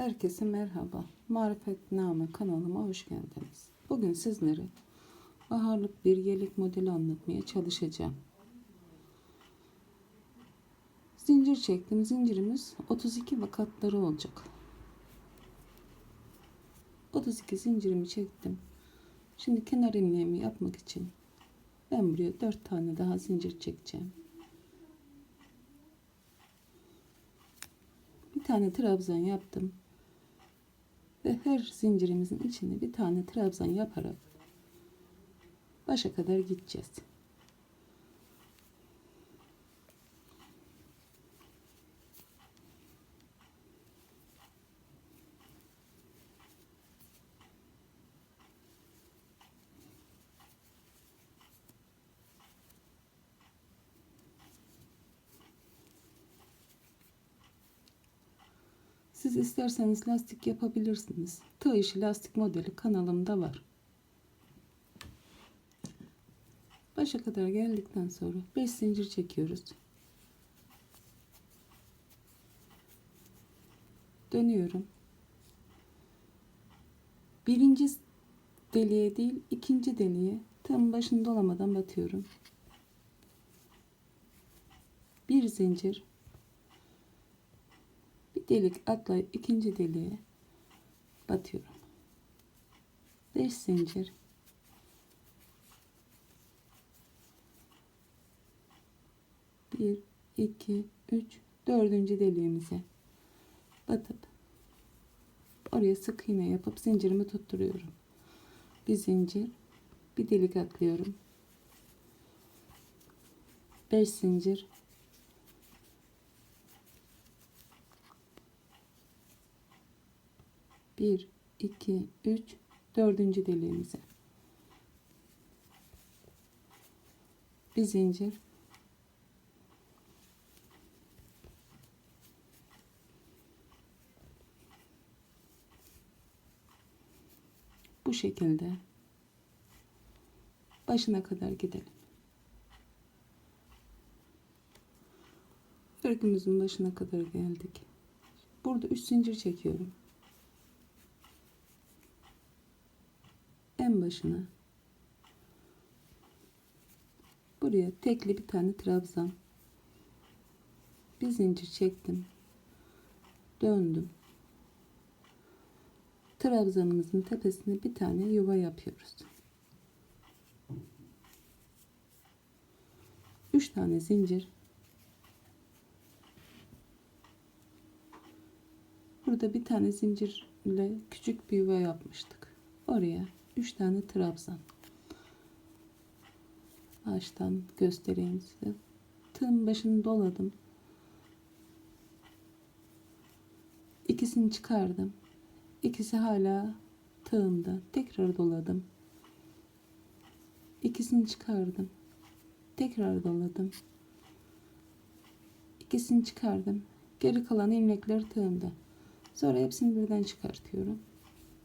Herkese merhaba. Marifetname kanalıma hoş geldiniz. Bugün sizlere baharlık bir yelek modeli anlatmaya çalışacağım. Zincir çektim. Zincirimiz 32 ve katları olacak. 32 zincirimi çektim. Şimdi kenar ilmeğimi yapmak için ben buraya 4 tane daha zincir çekeceğim. Bir tane trabzan yaptım. Ve her zincirimizin içine bir tane trabzan yaparak başa kadar gideceğiz. Siz isterseniz lastik yapabilirsiniz. Tığ işi lastik modeli kanalımda var. Başa kadar geldikten sonra 5 zincir çekiyoruz. Dönüyorum. Birinci deliğe değil ikinci deliğe tığın başını dolamadan batıyorum. Bir zincir delik atlayıp ikinci deliğe batıyorum. 5 zincir bir, iki, üç, dördüncü deliğimize batıp oraya sık iğne yapıp zincirimi tutturuyorum. Bir zincir, bir delik atlıyorum. 5 zincir, bir, iki, üç, dördüncü deliğimize. Bir zincir. Bu şekilde başına kadar gidelim. Örgümüzün başına kadar geldik. Burada 3 zincir çekiyorum. Başına. Buraya tekli bir tane trabzan. Bir zincir çektim. Döndüm. Trabzanımızın tepesine bir tane yuva yapıyoruz. 3 tane zincir. Burada bir tane zincirle küçük bir yuva yapmıştık. Oraya 3 tane trabzan. Baştan göstereyim size. Tığın başını doladım. İkisini çıkardım. İkisi hala tığımda. Tekrar doladım. İkisini çıkardım. Tekrar doladım. İkisini çıkardım. Geri kalan ilmekler tığımda. Sonra hepsini birden çıkartıyorum.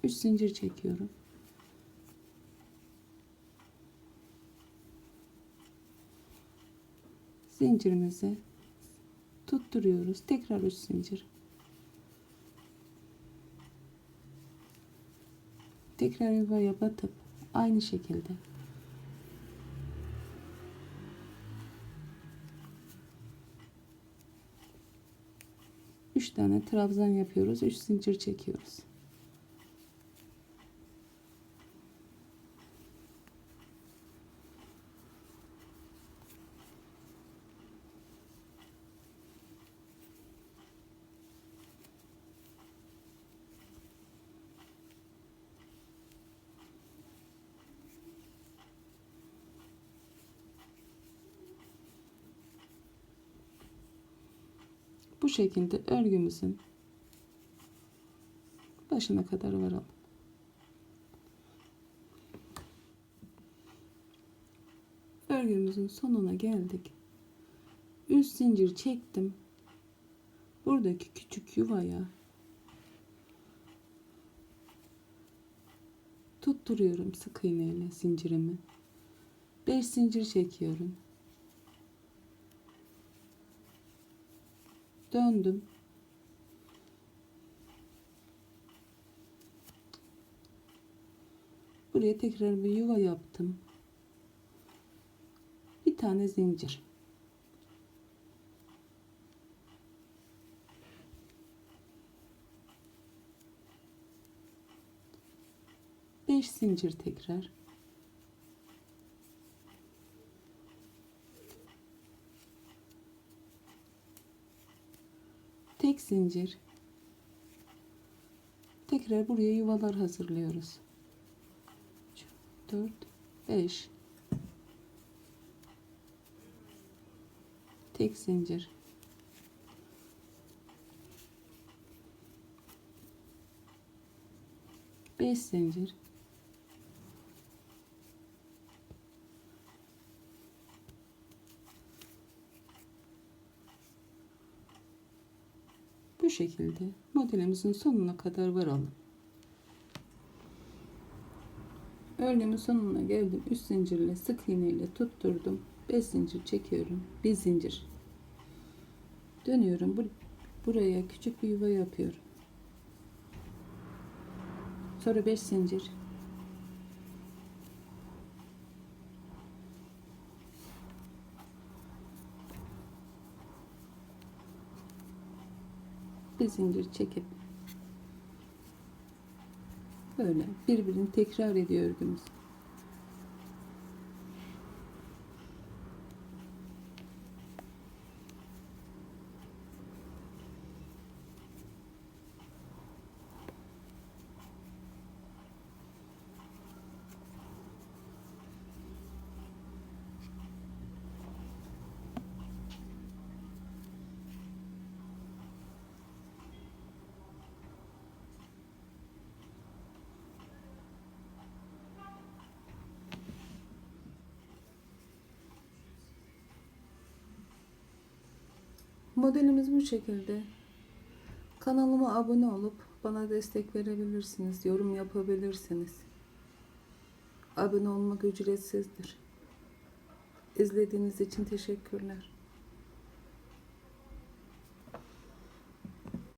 3 zincir çekiyorum zincirimizi tutturuyoruz. Tekrar 3 zincir. Tekrar yuvaya batıp aynı şekilde üç tane trabzan yapıyoruz. 3 zincir çekiyoruz. Bu şekilde örgümüzün başına kadar varalım. Örgümüzün sonuna geldik. Üst zincir çektim. Buradaki küçük yuvaya tutturuyorum sık iğneyle zincirimi. 5 zincir çekiyorum. döndüm. Buraya tekrar bir yuva yaptım. Bir tane zincir. Beş zincir tekrar. Tek zincir. Tekrar buraya yuvalar hazırlıyoruz. 4 5 Tek zincir. Beş zincir. Bu şekilde modelimizin sonuna kadar varalım. Örneğimin sonuna geldim. Üst zincirle sık iğne ile tutturdum. 5 zincir çekiyorum. Bir zincir. Dönüyorum. Bur- Buraya küçük bir yuva yapıyorum. Sonra 5 zincir. Bir zincir çekip böyle birbirini tekrar ediyor örgümüz. Modelimiz bu şekilde. Kanalıma abone olup bana destek verebilirsiniz. Yorum yapabilirsiniz. Abone olmak ücretsizdir. İzlediğiniz için teşekkürler.